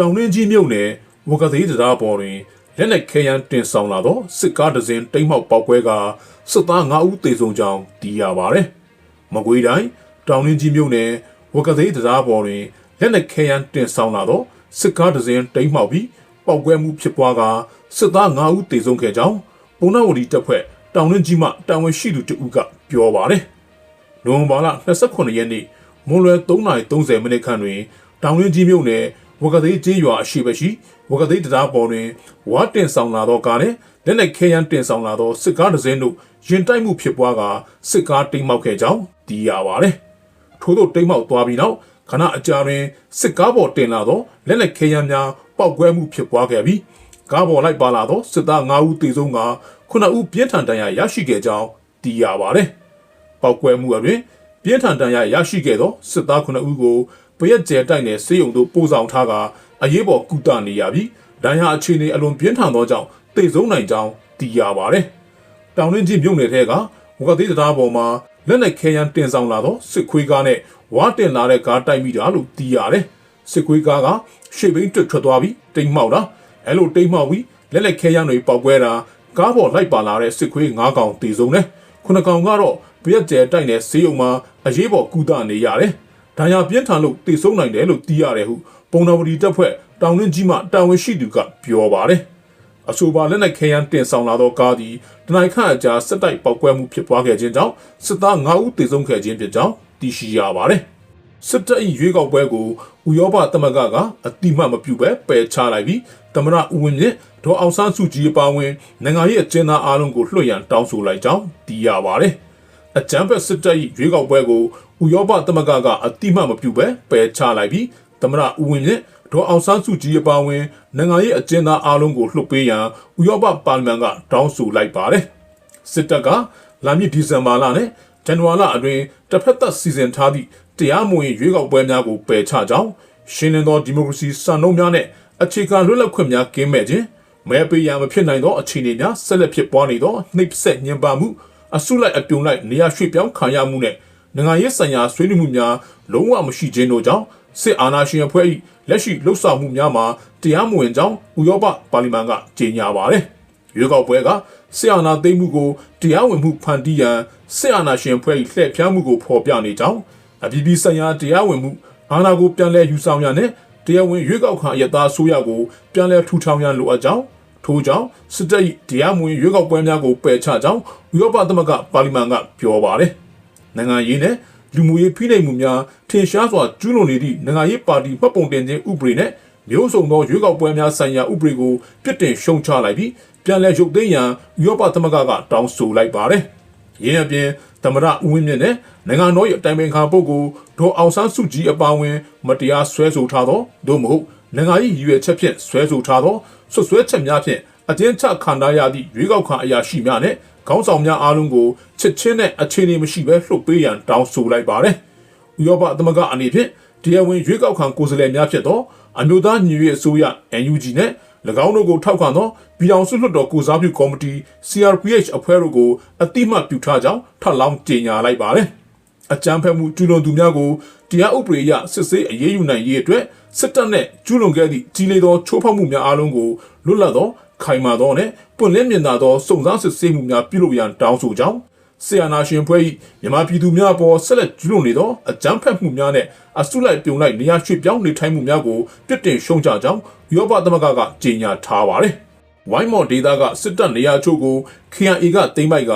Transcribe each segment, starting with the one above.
တောင်ရင်းကြီးမြို့နယ်ဝကသေးတရားပေါ်တွင်လက်နက်ခဲယမ်းတင်ဆောင်လာသောစစ်ကားတစ်စင်းတိမ်းမှောက်ပောက်ကွဲကစစ်သား9ဦးသေဆုံးကြောင်းသိရပါဗျ။မကွေးတိုင်းတောင်ရင်းကြီးမြို့နယ်ဝကသေးတရားပေါ်တွင်လက်နက်ခဲယမ်းတင်ဆောင်လာသောစစ်ကားတစ်စင်းတိမ်းမှောက်ပြီးပောက်ကွဲမှုဖြစ်ပွားကစစ်သား9ဦးသေဆုံးခဲ့ကြောင်းပုံနာဝတီတပ်ဖွဲ့တောင်ရင်းကြီးမှတာဝန်ရှိသူတဦးကပြောပါတယ်။နိုဝင်ဘာလ29ရက်နေ့မွန်လွယ်3:30မိနစ်ခန့်တွင်တောင်ရင်းကြီးမြို့နယ် ဝကသေးကျေးရွာအရှိဘရှိဝကသေးတရားပေါ်တွင်ဝါတင်ဆောင်လာသောကားနှင့်လက်နက်ခဲယမ်းတင်ဆောင်လာသောစစ်ကားတစ်စင်းတို့ရင်တိုက်မှုဖြစ်ပွားကစစ်ကားတိမ်းမှောက်ခဲ့ကြောင်းသိရပါသည်။ထို့သောတိမ်းမှောက်သွားပြီးနောက်ခဏအကြာတွင်စစ်ကားပေါ်တင်လာသောလက်နက်ခဲယမ်းများပောက်ကွဲမှုဖြစ်ပွားခဲ့ပြီးကားပေါ်လိုက်ပါလာသောစစ်သား9ဦးသေဆုံးက9ဦးပြင်းထန်ဒဏ်ရာရရှိခဲ့ကြောင်းသိရပါသည်။ပောက်ကွဲမှုအတွင်ပြင်းထန်ဒဏ်ရာရရှိခဲ့သောစစ်သား9ဦးကို ပရက်ကျဲတိုက်နယ်စေယုံတို့ပို့ဆောင်ထားကအရေးပေါ်ကုသနေရပြီးဒဏ်ရာအခြေအနေအလွန်ပြင်းထန်သောကြောင့်သေဆုံးနိုင်ကြောင်းသိရပါဗျ။တောင်ရင်းကြီးမြို့နယ်ထဲကဝကတိတရားပေါ်မှာလက်နက်ခဲယမ်းတင်ဆောင်လာသောစစ်ခွေးကားနဲ့ဝါတင်လာတဲ့ကားတိုက်မိတာလို့သိရတယ်။စစ်ခွေးကားကရှေ့ဘင်းတွတ်ထွက်သွားပြီးတိမ်မှောက်တာအဲလိုတိမ်မှောက်ပြီးလက်လက်ခဲယမ်းတွေပောက်ကွဲတာကားပေါ်လိုက်ပါလာတဲ့စစ်ခွေး၅ကောင်တေဆုံးတယ်။ခုနကောင်ကတော့ပြရက်ကျဲတိုက်နယ်ဈေးုံမှာအရေးပေါ်ကုသနေရတယ်။ ဒဏ်ရာပြင်းထန်လို့တေဆုံးနိုင်တယ်လို့သိရတယ်ဟုပုံတော်ဝတီတပ်ဖွဲ့တောင်ရင်းကြီးမှတာဝန်ရှိသူကပြောပါတယ်။အဆိုပါလက်နက်ခဲယမ်းတင်ဆောင်လာသောကားသည်တနိုင်ခန့်အကြာစစ်တိုက်ပောက်ကွဲမှုဖြစ်ပွားခဲ့ခြင်းကြောင့်စစ်သား9ဦးသေဆုံးခဲ့ခြင်းဖြစ်ကြောင်းသိရှိရပါတယ်။စစ်တပ်၏ရွေးကောက်ပွဲကိုဥရောပသမဂ္ဂကအတိမတ်မပြုဘဲပယ်ချလိုက်ပြီးသမရဦးဝင်းမြင့်ဒေါ်အောင်ဆန်းစုကြည်အပါအဝင်နိုင်ငံရေးအကျဉ်းသားအလုံးကိုလွှတ်ရန်တောင်းဆိုလိုက်ကြောင်းသိရပါတယ်။ အကြမ်းဖက်စစ်တပ်၏ရွေးကောက်ပွဲကိုဥရောပသမဂ္ဂကအတိမတ်မပြုဘဲပယ်ချလိုက်ပြီးသမရဦးဝင်းမြင့်ဒေါ်အောင်ဆန်းစုကြည်အပါအဝင်နိုင်ငံရေးအကျဉ်းသားအလုံးကိုလွှတ်ပေးရန်ဥရောပပါလီမန်ကတောင်းဆိုလိုက်ပါတယ်။စစ်တပ်ကလာမည့်ဒီဇင်ဘာလနဲ့ဇန်နဝါရီလအတွင်းတစ်ဖက်သက်စီစဉ်ထားသည့်တရားမဝင်ရွေးကောက်ပွဲများကိုပယ်ချကြောင်းရှင်းလင်းသောဒီမိုကရေစီစံနှုန်းများနဲ့အခြေခံလွတ်လပ်ခွင့်များကင်းမဲ့ခြင်းမဲပေးရန်မဖြစ်နိုင်သောအခြေအနေများဆက်လက်ဖြစ်ပွားနေသောနှိပ်စက်ညှဉ်းပန်းမှု အစုလိုက်အပြုံလိုက်နေရာရွှေ့ပြောင်းခံရမှုနဲ့နိုင်ငံရေးဆိုင်ရာဆွေးနွေးမှုများလုံးဝမရှိခြင်းတို့ကြောင့်စစ်အာဏာရှင်အဖွဲ့၏လက်ရှိလှုပ်ဆောင်မှုများမှာတရားမဝင်ကြောင်းဥရောပပါလီမန်ကကြေညာပါတယ်။ရွေးကောက်ပွဲကစစ်အာဏာသိမ်းမှုကိုတရားဝင်မှုဖန်တီးရန်စစ်အာဏာရှင်အဖွဲ့၏လှည့်ဖျားမှုကိုဖော်ပြနေကြောင်းအပြည်ပြည်ဆိုင်ရာတရားဝင်မှုအာဏာကိုပြန်လည်ယူဆောင်ရန်နဲ့တရားဝင်ရွေးကောက်ခံအယက်သားဆိုရကိုပြန်လည်ထူထောင်ရန်လိုအပ်ကြောင်း ထို့ကြောင့်စစ်တပ်၏တရားမဝင်ရွေးကောက်ပွဲများကိုပယ်ချကြောင်းဥရောပသမဂ္ဂပါလီမန်ကပြောပါတယ်။နိုင်ငံရေးနဲ့လူမှုရေးဖိနှိပ်မှုများထင်ရှားစွာကျူးလွန်နေသည့်နိုင်ငံရေးပါတီမှတ်ပုံတင်ခြင်းဥပဒေနဲ့မျိုးစုံသောရွေးကောက်ပွဲများဆိုင်ရာဥပဒေကိုပြစ်တင်ရှုံချလိုက်ပြီးပြန်လည်ရုပ်သိမ်းရန်ဥရောပသမဂ္ဂကတောင်းဆိုလိုက်ပါတယ်။ရင်းအပြင်သမရဦးဝင်းမြင့်နဲ့နိုင်ငံတော်၏အတိုင်ပင်ခံပုဂ္ဂိုလ်ဒေါ်အောင်ဆန်းစုကြည်အပါအဝင် မတရားဆွဲဆိုထားသောသို့မဟုတ် နိုင်ငံ၏ရည်ရွယ်ချက်ဖြင့်ဆွဲဆိုထားသောဆွဆွဲချက်များဖြင့်အကျဉ်းချခံထားရသည့်ရွေးကောက်ခံအရာရှိများနဲ့ခေါင်းဆောင်များအားလုံးကိုချက်ချင်းနဲ့အခြေအနေမရှိဘဲလှုပ်ပေးရန်တောင်းဆိုလိုက်ပါတယ်။ဥရောပသမဂ္ဂအနေဖြင့်တရားဝင်ရွေးကောက်ခံကိုယ်စားလှယ်များဖြစ်သောအမျိုးသားညီညွတ်ရေးအစိုးရ NUG နဲ့၎င်းတို့ကိုထောက်ခံသောပြည်ထောင်စုလွှတ်တော်ကိုစားပြုကော်မတီ CRPH အဖွဲ့တို့ကိုအတိမတ်ပြုထားကြောင်းထပ်လောင်းကြေညာလိုက်ပါတယ်။အကြမ်းဖက်မှုကျူးလွန်သူများကိုတရားဥပဒေအရစစ်ဆေးအရေးယူနိုင်ရေးအတွက် စစ်တပ်နဲ့ကျူးလွန်ခဲ့သည့်ကြီးလေးသောချိုးဖောက်မှုများအလုံးကိုလွတ်လပ်သောခိုင်မာသောနဲ့ပွင့်လင်းမြင်သာသောစုံစမ်းစစ်ဆေးမှုများပြုလုပ်ရန်တောင်းဆိုကြောင်းဆီယနာရှင်ဖွဲ့၏မြန်မာပြည်သူများအပေါ်ဆက်လက်ကျူးလွန်နေသောအကြမ်းဖက်မှုများနဲ့အစုလိုက်ပြုံလိုက်နေရာရွှေ့ပြောင်းနေထိုင်မှုများကိုပြစ်တင်ရှုံချကြောင်းဥရောပသမဂ္ဂကကြေညာထားပါတယ်။ဝိုင်းမော်ဒေသကစစ်တပ်နေရာချို့ကို KIA ကသိမ်းပိုက်က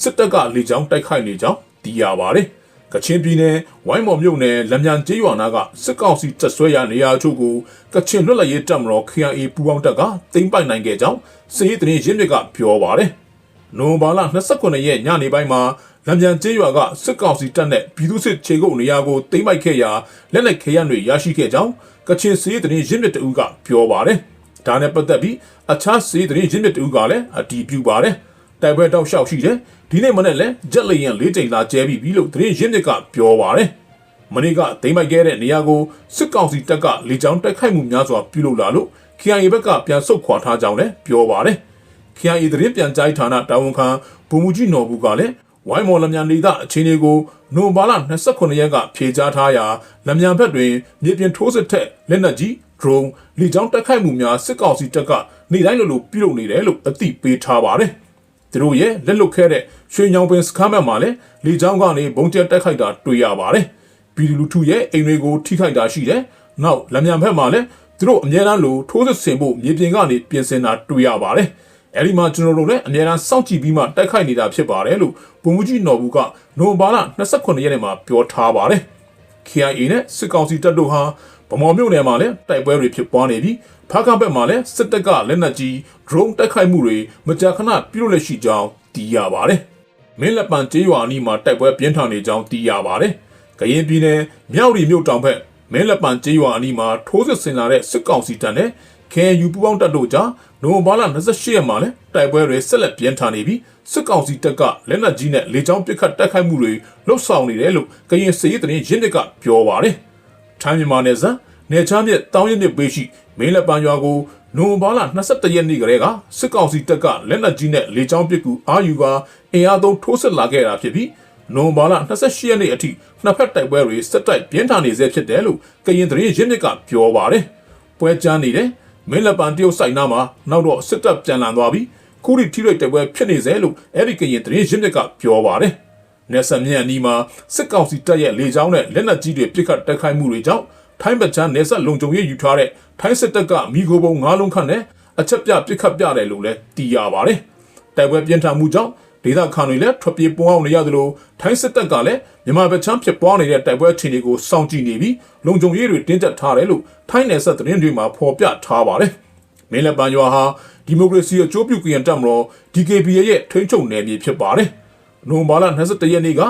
စစ်တပ်ကလေကြောင်းတိုက်ခိုက်နေကြောင်းသိရပါတယ်။ ကချင်ပြည်နယ်ဝိုင်းမော်မြို့နယ်လမ်းမြန်ကျေးရွာနာကစစ်ကောင်စီတပ်ဆွဲရာနေရာချို့ကိုကချင်လွတ်လပ်ရေးတပ်မတော် KIA ပူးပေါင်းတပ်ကသိမ်းပိုက်နိုင်ခဲ့ကြောင်းစစ်ရေးသတင်းရင်းမြစ်ကပြောပါတယ်။နိုဝင်ဘာလ29ရက်ညနေပိုင်းမှာလမ်းပြန်ကျေးရွာကစစ်ကောင်စီတပ်နဲ့ပြည်သူ့စစ်ခြေကုပ်နေရာကိုသိမ်းပိုက်ခဲ့ရာလက်နက်ခဲယမ်းတွေရရှိခဲ့ကြောင်းကချင်စစ်ရေးသတင်းရင်းမြစ်တအူးကပြောပါတယ်။ဒါနဲ့ပတ်သက်ပြီးအခြားစစ်ရေးသတင်းရင်းမြစ်တအူးကလည်းအတည်ပြုပါတယ်။တိုက်ပွဲတောက်လျှောက်ရှိတယ်။ ဒီနေ့မနေ့လည်းဂျက်လေယာဉ်၄ကြိမ်လာကျဲပြီးပြီလို့သတင်းရင်းမြစ်ကပြောပါတယ်။မနေ့ကသိမ်းပိုက်ခဲ့တဲ့နေရာကိုစစ်ကောင်စီတပ်ကလေကြောင်းတိုက်ခိုက်မှုများစွာပြုလုပ်လာလို့ KIA ဘက်ကပြန်ဆုတ်ခွာထားကြောင်းလည်းပြောပါတယ်။ KIA သတင်းပြန်ကြားဌာနတာဝန်ခံဗိုလ်မှူးကြီးနော်ဘူးကလည်းဝဝိုင်းမော်လမြန်ဒေသအခြေအနေကိုနိုဘာလ29ရက်ကဖြေကြားထားရာလမြန်ဘက်တွင်မြေပြင်ထိုးစစ်ထက်လက်နက်ကြီး drone လေကြောင်းတိုက်ခိုက်မှုများစစ်ကောင်စီတပ်ကနေတိုင်းလိုလိုပြုလုပ်နေတယ်လို့အသိပေးထားပါတယ်။ သူတို့ရဲ့လက်လွတ်ခဲ့တဲ့ရွှေညောင်ပင်စခန်းဘက်မှာလည်းလေကြောင်းကနေဘုံကျဲတိုက်ခိုက်တာတွေ့ရပါတယ်။ပြည်သူလူထုရဲ့အိမ်တွေကိုထိခိုက်တာရှိတယ်။နောက်လမြန်ဘက်မှာလည်းသူတို့အများအားလို့ထိုးစစ်ဆင်ဖို့မြေပြင်ကနေပြင်ဆင်တာတွေ့ရပါတယ်။အဲဒီမှာကျွန်တော်တို့လည်းအများအားစောင့်ကြည့်ပြီးမှတိုက်ခိုက်နေတာဖြစ်ပါတယ်လို့ပုံမှုကြီးနော်ဘူးကနိုဘာလ29ရက်နေ့မှာပြောထားပါတယ်။ KIA နဲ့စစ်ကောင်စီတပ်တို့ဟာဗမော်မြို့နယ်မှာလည်းတိုက်ပွဲတွေဖြစ်ပွားနေပြီး ဖားကဘက်မှာလည်းစစ်တပ်ကလက်နက်ကြီး drone တိုက်ခိုက်မှုတွေမကြာခဏပြုလုပ်လက်ရှိကြောင်းသိရပါတယ်။မင်းလက်ပံကျေးရွာအနီးမှာတိုက်ပွဲပြင်းထန်နေကြောင်းသိရပါတယ်။ကရင်ပြည်နယ်မြောက်ရီမြို့တောင်ဘက်မင်းလက်ပံကျေးရွာအနီးမှာထိုးစစ်ဆင်လာတဲ့စစ်ကောင်စီတပ်နဲ့ KNU ပူးပေါင်းတပ်တို့ကြားနိုဝင်ဘာလ28ရက်မှာလည်းတိုက်ပွဲတွေဆက်လက်ပြင်းထန်နေပြီးစစ်ကောင်စီတပ်ကလက်နက်ကြီးနဲ့လေကြောင်းပစ်ခတ်တိုက်ခိုက်မှုတွေလှုပ်ဆောင်နေတယ်လို့ကရင်စစ်ရေးသတင်းရင်းမြစ်ကပြောပါတယ်။ထိုင်းမြန်မာနယ်စပ် နေချမ်းမြစ်တောင်းရစ်မြစ်ပေးရှိမင်းလက်ပံရွာကိုနိုဝင်ဘာလ22ရက်နေ့ကလေးကစစ်ကောင်စီတပ်ကလက်နက်ကြီးနဲ့လေကြောင်းပစ်ကူအာယူကအင်အားသုံးထိုးစစ်လာခဲ့တာဖြစ်ပြီးနိုဝင်ဘာလ28ရက်နေ့အထိနှစ်ဖက်တိုက်ပွဲတွေဆက်တိုက်ပြင်းထန်နေဆဲဖြစ်တယ်လို့ကရင်သတင်းရင်းမြစ်ကပြောပါတယ်။ပွဲကြမ်းနေတဲ့မင်းလက်ပံတရုတ်ဆိုင်နာမှာနောက်တော့စစ်တပ်ပြန်လည်သွားပြီးခုထိထိရိတ်တိုက်ပွဲဖြစ်နေစေလို့အဲ့ဒီကရင်သတင်းရင်းမြစ်ကပြောပါတယ်။နေဆန်မြန်အနီးမှာစစ်ကောင်စီတပ်ရဲ့လေကြောင်းနဲ့လက်နက်ကြီးတွေပစ်ခတ်တိုက်ခိုက်မှုတွေကြောင့် ထိုင်းပချမ်းနေဆက်လုံခြုံရေးယူထားတဲ့ထိုင်းစစ်တပ်ကမိခိုးပုံ၅လုံးခန့်နဲ့အချက်ပြပစ်ခတ်ပြတယ်လို့လည်းသိရပါတယ်။တိုက်ပွဲပြင်းထန်မှုကြောင့်ဒေသခံတွေလည်းထွက်ပြေးပွားအောင်နေရသလိုထိုင်းစစ်တပ်ကလည်းမြန်မာပချမ်းဖြစ်ပွားနေတဲ့တိုက်ပွဲအခြေအနေကိုစောင့်ကြည့်နေပြီးလုံခြုံရေးတွေတင်းကျပ်ထားတယ်လို့ထိုင်းနယ်စပ်သတင်းတွေမှာဖော်ပြထားပါတယ်။မင်းလက်ပံရွာဟာဒီမိုကရေစီအကျိုးပြုကရင်တပ်မတော် DKBA ရဲ့ထိန်းချုပ်နယ်မြေဖြစ်ပါတယ်။နိုဝင်ဘာလ22ရက်နေ့က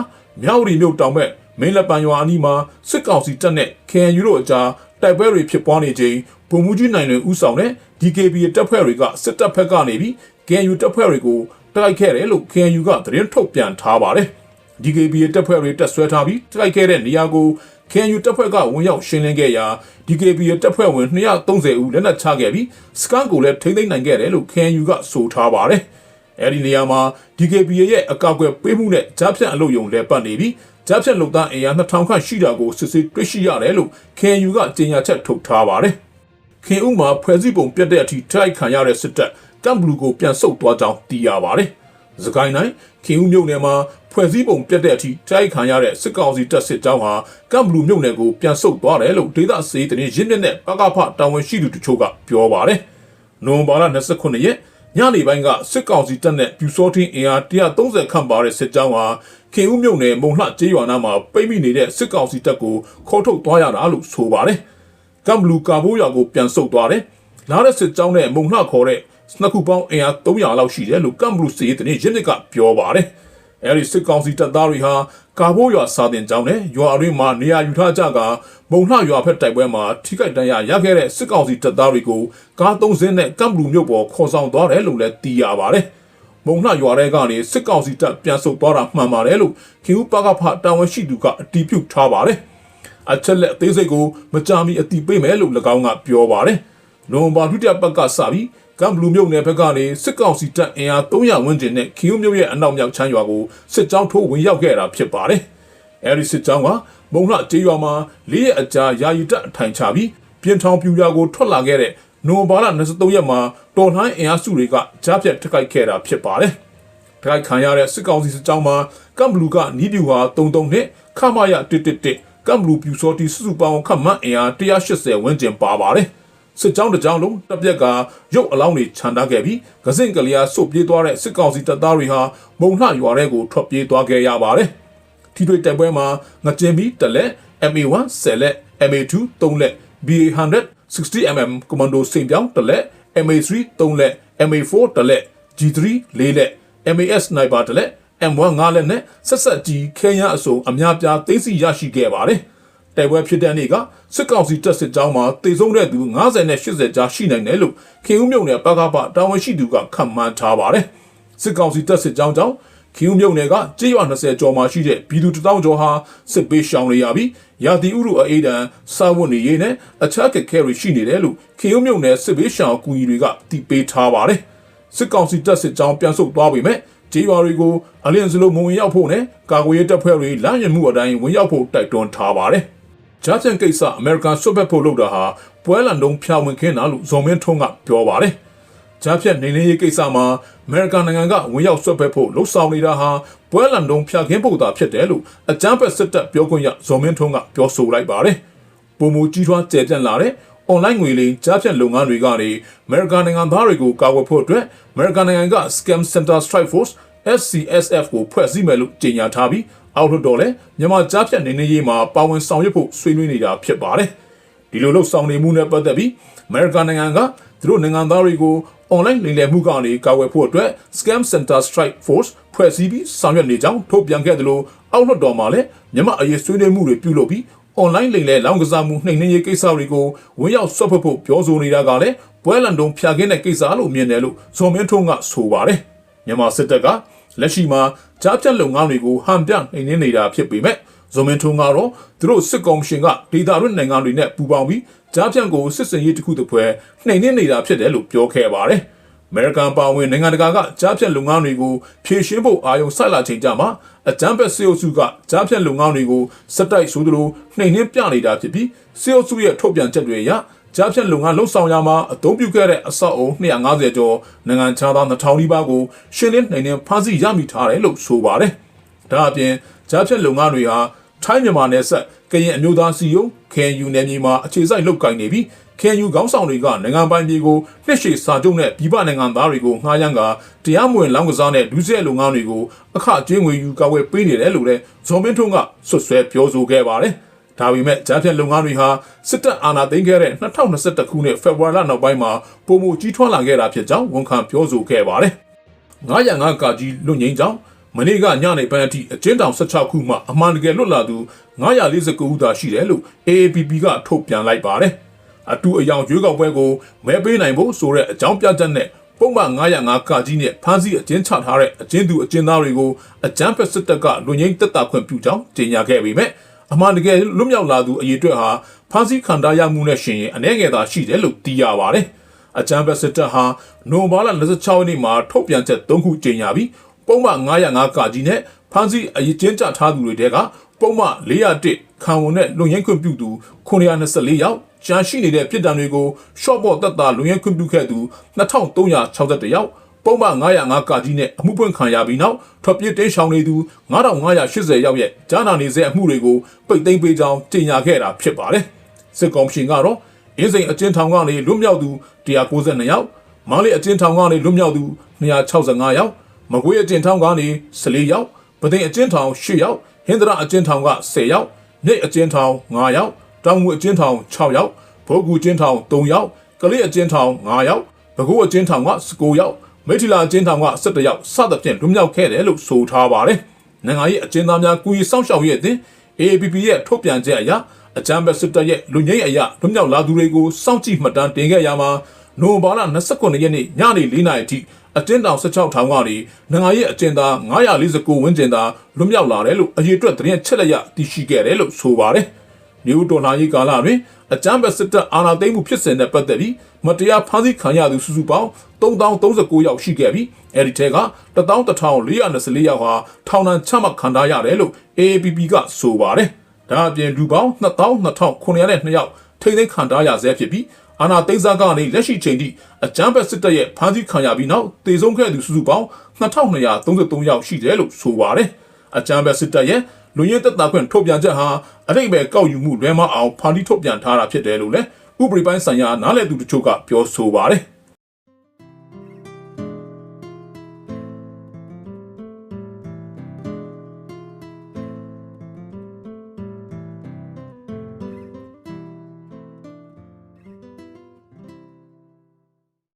မြောက်ရီမြို့တောင်ဘက် မင်းလက်ပံရွာအနီးမှာစစ်ကောင်စီတပ်နဲ့ KNU တို့အကြားတိုက်ပွဲတွေဖြစ်ပွားနေချိန်ဗိုလ်မှူးကြီးနိုင်လွင်ဦးဆောင်တဲ့ DKB တပ်ဖွဲ့တွေကစစ်တပ်ဖက်ကနေပြီး KNU တပ်ဖွဲ့တွေကိုတိုက်ခဲ့တယ်လို့ KNU ကသတင်းထုတ်ပြန်ထားပါတယ်။ DKB တပ်ဖွဲ့တွေတက်ဆွဲထားပြီးတိုက်ခဲ့တဲ့နေရာကို KNU တပ်ဖွဲ့ကဝင်ရောက်ရှင်းလင်းခဲ့ရာ DKB တပ်ဖွဲ့ဝင်230ဦးလက်နက်ချခဲ့ပြီးစကန်ကိုလည်းထိမ့်သိမ်းနိုင်ခဲ့တယ်လို့ KNU ကဆိုထားပါတယ်။အဲဒီနေရာမှာ DKB ရဲ့အကောက်အကွယ်ပေးမှုနဲ့ကြားဖြတ်အလုပ်ယုံလဲပတ်နေပြီး ကြားဖြတ်လုပ်သားအင်အား2000ခန့်ရှိတာကိုစစ်ဆေးတွေ့ရှိရတယ်လို့ KNU ကကြေညာချက်ထုတ်ထားပါတယ်။ခင်ဦးမှာဖွဲ့စည်းပုံပြတ်တဲ့အထိထိုက်ခံရတဲ့စစ်တပ်ကမ်ဘလူကိုပြန်ဆုတ်သွားကြောင်းသိရပါတယ်။စကိုင်းတိုင်းခင်ဦးမြို့နယ်မှာဖွဲ့စည်းပုံပြတ်တဲ့အထိတိုက်ခံရတဲ့စစ်ကောင်စီတပ်စစ်ကြောင်းဟာကမ်ဘလူမြို့နယ်ကိုပြန်ဆုတ်သွားတယ်လို့ဒေသစေးတင်ရင်းမြစ်နဲ့ပကဖတာဝန်ရှိသူတချို့ကပြောပါတယ်။နိုဝင်ဘာလ29ရက် ညနေပိုင်းကစစ်ကောင်စီတပ်နဲ့ပြူစောထင်းအင်အား130ခန့်ပါတဲ့စစ်ကြောင်းဟာခင်ဦးမြို့နယ်မုံလှကျေးရွာနားမှာပိတ်မိနေတဲ့စစ်ကောင်စီတပ်ကိုခေါ်ထုတ်သွားရတာလို့ဆိုပါတယ်။ကမ်ဘလူကာဘိုးရွာကိုပြန်ဆုတ်သွားတယ်။လာတဲ့စစ်ကြောင်းနဲ့မုံလှခေါ်တဲ့နှစ်ခုပေါင်းအင်အား300လောက်ရှိတယ်လို့ကမ်ဘလူစီရေးတဲ့ရင်းမြစ်ကပြောပါတယ်။အဲဒီစစ်ကောင်စီတပ်သားတွေဟာ ကာဘိုးရွာစာတင်ကြောင်းနဲ့ရွာအတွင်းမှာနေရာယူထားကြကမုံလှရွာဖက်တိုက်ပွဲမှာထိခိုက်ဒဏ်ရာရခဲ့တဲ့စစ်ကောင်စီတပ်သားတွေကိုကားသုံးစင်းနဲ့ကမ်ဘလူမြို့ပေါ်ခေါ်ဆောင်သွားတယ်လို့လည်းသိရပါတယ်။မုံလှရွာထဲကနေစစ်ကောင်စီတပ်ပြန်ဆုတ်သွားတာမှန်ပါတယ်လို့ခင်ဦးပကဖတာဝန်ရှိသူကအတည်ပြုထားပါတယ်။အချက်လက်အသေးစိတ်ကိုမကြာမီအတည်ပြုမယ်လို့၎င်းကပြောပါတယ်။နိုဝင်ဘာဒုတိယပတ်ကစပြီး ကမ်ဘလူမြို့နယ်ဘက်ကနေစစ်ကောင်စီတပ်အင်အား300ဝန်းကျင်နဲ့ခီယုမြို့ရဲ့အနောက်မြောက်ချမ်းရွာကိုစစ်ကြောင်းထိုးဝင်ရောက်ခဲ့တာဖြစ်ပါတယ်။အဲဒီစစ်ကြောင်းကမုံလှကျေးရွာမှာလေးရက်အကြာယာယီတပ်အထိုင်ချပြီးပြင်ထောင်ပြူရွာကိုထွက်လာခဲ့တဲ့နိုဝင်ဘာလ23ရက်မှာတော်လှန်အင်အားစုတွေကကြားဖြတ်တိုက်ခိုက်ခဲ့တာဖြစ်ပါတယ်။တိုက်ခိုက်ခံရတဲ့စစ်ကောင်စီစစ်ကြောင်းမှာကမ်ဘလူကနီးပြူဟာ33နဲ့ခမရ111ကမ်ဘလူပြူစောတီစုစုပေါင်းခန့်မှန်းအင်အား180ဝန်းကျင်ပါပါတယ်။ စစ်ကြောင်းတစ်ကြောင်းလုံးတပ်ပြက်ကရုပ်အလောင်းတွေခြံထားခဲ့ပြီးကစင့်ကလျာဆုတ်ပြေးသွားတဲ့စစ်ကောင်စီတပ်သားတွေဟာမုံလှရွာထဲကိုထွက်ပြေးသွားခဲ့ရပါတယ်။ထိတွေ့တိုက်ပွဲမှာငကြင်ပြီးတလက် MA1 ဆယ်လက် MA2 3လက် BA100 60mm ကွန်မန်ဒိုစိန်ပြောင်းတလက် MA3 3လက် MA4 တလက် G3 4လက် MAS sniper တလက် M1 5လက်နဲ့ဆက်ဆက်ကြီးခဲယမ်းအစုံအများပြားသိသိရရှိခဲ့ပါတယ်။ တိုက်ပွဲဖြစ်တဲ့နေ့ကစစ်ကောင်စီတပ်စစ်ကြောင်းမှာတေဆုံးတဲ့သူ90နဲ့80ကြားရှိနိုင်တယ်လို့ခင်ဦးမြုံနယ်ပကပတာဝန်ရှိသူကခန့်မှန်းထားပါတယ်။စစ်ကောင်စီတပ်စစ်ကြောင်းကြောင့်ခင်ဦးမြုံနယ်ကကြေးရွာ20ကျော်မှာရှိတဲ့ပြည်သူတောင်ကျော်ဟာစစ်ပေးရှောင်နေရပြီးရာသီဥတုအေးဒဏ်စာဝတ်နေရေးနဲ့အခြားကခဲတွေရှိနေတယ်လို့ခင်ဦးမြုံနယ်စစ်ပေးရှောင်အကူအညီတွေကတည်ပေးထားပါတယ်။စစ်ကောင်စီတပ်စစ်ကြောင်းပြန်ဆုတ်သွားပေမဲ့ကကြေးရွာတွေကိုအလင်းစလုံးမဝင်ရောက်ဖို့နဲ့ကာကွယ်ရေးတပ်ဖွဲ့တွေလမ်းညွှန်မှုအတိုင်းဝင်ရောက်ဖို့တိုက်တွန်းထားပါတယ်။ ဂျာချန်ကိစ္စအမေရိကန်ဆွတ်ဖက်ဖို့လုပ်တာဟာပွဲလန်တုံးဖြာဝင်ခင်းတာလို့ဇော်မင်းထွန်းကပြောပါတယ်။ဂျာဖြတ်နေနေရေးကိစ္စမှာအမေရိကန်နိုင်ငံကဝင်ရောက်ဆွတ်ဖက်ဖို့လှုံ့ဆော်နေတာဟာပွဲလန်တုံးဖြာခင်းဖို့သာဖြစ်တယ်လို့အကြမ်းဖက်စစ်တပ်ပြောခွင့်ရဇော်မင်းထွန်းကပြောဆိုလိုက်ပါတယ်။ပုံမူကြီးထွားကျယ်ပြန့်လာတဲ့ online ငွေလိမ်ကြားဖြတ်လုပ်ငန်းတွေကနေအမေရိကန်နိုင်ငံသားတွေကိုကာကွယ်ဖို့အတွက်အမေရိကန်နိုင်ငံက Scam Center Strike Force SCSF ကိုဖွဲ့စည်းမယ်လို့ကြေညာထားပြီးအောက်လွှတ်တော်လည်းမြန်မာကြားဖြတ်နေနေရေးမှာပါဝင်ဆောင်ရွက်ဖို့ဆွေးနွေးနေတာဖြစ်ပါတယ်။ဒီလိုလှုပ်ဆောင်နေမှုနဲ့ပတ်သက်ပြီးအမေရိကန်နိုင်ငံကသူတို့နိုင်ငံသားတွေကို online လိမ်လည်မှုကနေကာကွယ်ဖို့အတွက် Scam Center Strike Force ဖွဲ့စည်းပြီးဆောင်ရွက်နေကြောင်းထုတ်ပြန်ခဲ့တယ်လို့အောက်လွှတ်တော်မှာလည်းမြန်မာအရေးဆွေးနွေးမှုတွေပြုလုပ်ပြီး online လိမ်လည်လောင်းကစားမှုနှိမ်နင်းရေးကိစ္စတွေကိုဝင်ရောက်ဆွတ်ဖက်ဖို့ပြောဆိုနေတာကလည်းပွဲလန်တုံဖျာခင်းတဲ့ကိစ္စလို့မြင်တယ်လို့ဇော်မင်းထွန်းကဆိုပါတယ်မြန်မာစစ်တပ်က လက်ရှိမှာကြားဖြတ်လုပ်ငန်းတွေကိုဟန်ပြနှိမ်နင်းနေတာဖြစ်ပေမဲ့ဇော်မင်းထွန်းကတော့သူတို့စစ်ကောင်ရှင်ကဒေတာရင်းနိုင်ငံတွေနဲ့ပူးပေါင်းပြီးကြားဖြတ်ကိုစစ်စင်ရေးတစ်ခုတစ်ဖွဲနှိမ်နင်းနေတာဖြစ်တယ်လို့ပြောခဲ့ပါတယ်အမေရိကန်ပါဝင်နိုင်ငံတကာကကြားဖြတ်လုပ်ငန်းတွေကိုဖြည့်ရှင်းဖို့အာရုံစိုက်လာချိန်ကြမှာအကြမ်းဖက်စေအုပ်စုကကြားဖြတ်လုပ်ငန်းတွေကိုစက်တိုက်ဆိုသလိုနှိမ်နှင်းပြနေတာဖြစ်ပြီးစေအုပ်စုရဲ့ထုတ်ပြန်ချက်တွေအရ ကြားဖြတ်လုပ်ငန်းလှုပ်ဆောင်ရမှာအသုံးပြုခဲ့တဲ့အဆောက်အုံ250ကျော်နိုင်ငံခြားသား2000နီးပါးကိုရှင်းလင်းနှိမ်နှင်းဖမ်းဆီးရမိထားတယ်လို့ဆိုပါတယ်။ဒါအပြင်ကြားဖြတ်လုပ်ငန်းတွေဟာထိုင်းမြန်မာနယ်စပ်ကရင်အမျိုးသားစီယုံ KNU နယ်မြေမှာအခြေစိုက်လုပ်ကိုင်နေပြီး KNU ခေါင်းဆောင်တွေကနိုင်ငံပိုင်ပြည်ကိုနှစ်ရှည်စာချုပ်နဲ့ပြည်ပနိုင်ငံသားတွေကိုငှားရမ်းကတရားမဝင်လောင်းကစားနဲ့ဒုစရိုက်လုပ်ငန်းတွေကိုအခကျင်းငွေယူကာဝယ်ပေးနေတယ်လို့လည်းဇော်မင်းထွန်းကဆွတ်ဆွဲပြောဆိုခဲ့ပါတယ်။ ဒါပေမဲ့ကြားဖြတ်လုပ်ငန်းတွေဟာစစ်တပ်အာဏာသိမ်းခဲ့တဲ့2021ခုနှစ်ဖေဖော်ဝါရီလနောက်ပိုင်းမှာပုံမှုကြီးထွားလာခဲ့တာဖြစ်ကြောင်းဝန်ခံပြောဆိုခဲ့ပါတယ်။905ကကြီးလွတ်ငင်းကြောင်းမနေ့ကညနေပိုင်းအထိအကျဉ်းတောင်16ခုမှအမှန်တကယ်လွတ်လာသူ949ဦးသာရှိတယ်လို့ AAPP ကထုတ်ပြန်လိုက်ပါတယ်။အတူအယောင်ရွေးကောက်ပွဲကိုမဲပေးနိုင်ဖို့ဆိုတဲ့အကြောင်းပြချက်နဲ့ပုံမှန်905ကကြီးနဲ့ဖမ်းဆီးအကျဉ်းချထားတဲ့အကျဉ်းသူအကျဉ်းသားတွေကိုအကြမ်းဖက်စစ်တပ်ကလူငင်းတက်တာခွင့်ပြုကြောင်းကြေညာခဲ့ပေမဲ့ အမှန်တကယ်လွတ်မြောက်လာသူအရေးအတွက်ဟာဖမ်းဆီးခံထားရမှုနဲ့ရှင်ရင်အနေငယ်သာရှိတယ်လို့သိရပါတယ်။အကြမ်းဖက်စစ်တပ်ဟာနိုဘာလ26ရက်နေ့မှာထုတ်ပြန်ချက်၃ခုကြေညာပြီးပုံမှန်905ကကြီးနဲ့ဖမ်းဆီးအရေးကျဉ်းချထားသူတွေတဲကပုံမှန်401ခံဝန်နဲ့လွန်ရင်ခွင့်ပြုသူ924ယောက်ကျန်ရှိနေတဲ့ပြည်တံတွေကိုရှော့ဘော့တက်တာလွန်ရင်ခွင့်ပြုခဲ့သူ2361ယောက် ပုံမှန်905ကကြီးနဲ့အမှုပွင့်ခံရပြီးနောက်ထွက်ပြေးတင်းရှောင်နေသူ9580ယောက်ရဲ့ကြားနာနေစေအမှုတွေကိုပိတ်သိမ်းပေးကြောင်းကြေညာခဲ့တာဖြစ်ပါတယ်စစ်ကောင်ရှင်ကတော့အင်းစိန်အကျဉ်းထောင်ကနေလွတ်မြောက်သူ192ယောက်မန္တလေးအကျဉ်းထောင်ကနေလွတ်မြောက်သူ265ယောက်မကွေးအကျဉ်းထောင်ကနေ14ယောက်ပသိမ်အကျဉ်းထောင်10ယောက်ဟင်္ဒရာအကျဉ်းထောင်က10ယောက်မြိတ်အကျဉ်းထောင်9ယောက်တောင်ငူအကျဉ်းထောင်6ယောက်ဘိုးကူအကျဉ်းထောင်3ယောက်ကလေးအကျဉ်းထောင်9ယောက်ပဲခူးအကျဉ်းထောင်က19ယောက် မိထီလာအကျဉ်းထောင်က17ယောက်စသဖြင့်လွတ်မြောက်ခဲ့တယ်လို့ဆိုထားပါတယ်နိုင်ငံရေးအကျဉ်းသားများကူညီစောင့်ရှောက်ရေးအသင်း AAPP ရဲ့ထုတ်ပြန်ချက်အရအကြမ်းဖက်စစ်တပ်ရဲ့လူငိမ့်အရာလွတ်မြောက်လာသူတွေကိုစောင့်ကြည့်မှတ်တမ်းတင်ခဲ့ရမှာနိုဘာလ29ရက်နေ့ညနေ4နာရီအထိအတင်းတောင်16ထောင်ကနေနိုင်ငံရေးအကျဉ်းသား949ဝန်းကျင်သာလွတ်မြောက်လာတယ်လို့အရေးအတွက်သတင်းချက်လက်ရသိရှိခဲ့တယ်လို့ဆိုပါတယ်။ မြို့တော်လှန်ရေးကာလတွင်အကြမ်းဖက်စစ်တပ်အာဏာသိမ်းမှုဖြစ်စဉ်နဲ့ပတ်သက်ပြီးမတရားဖမ်းဆီးခံရသူစုစုပေါင်း3039ယောက်ရှိခဲ့ပြီးအဲဒီထဲက11424ယောက်ဟာထောင်ဒဏ်ချမှတ်ခံထားရတယ်လို့ AAPP ကဆိုပါတယ်။ဒါအပြင်လူပေါင်း22,902ယောက်ထိန်းသိမ်းခံထားရဆဲဖြစ်ပြီးအာနာသိန်းစားကနေလက်ရှိချိန်ထိအကြမ်းဖက်စစ်တပ်ရဲ့ဖမ်းဆီးခံရပြီးနောက်တေဆုံးခဲ့သူစုစုပေါင်း2233ယောက်ရှိတယ်လို့ဆိုပါတယ်။အကြမ်းဖက်စစ်တပ်ရဲ့ လူရင်းသက်သာခွင့်ထုတ်ပြန်ချက်ဟာအထိပ္ပယ်ကောက်ယူမှုလွဲမအောင်ဖန်တီးထုတ်ပြန်ထားတာဖြစ်တယ်လို့လည်းဥပဒေပိုင်းဆိုင်ရာနားလည်သူတို့ကပြောဆိုပါတယ်။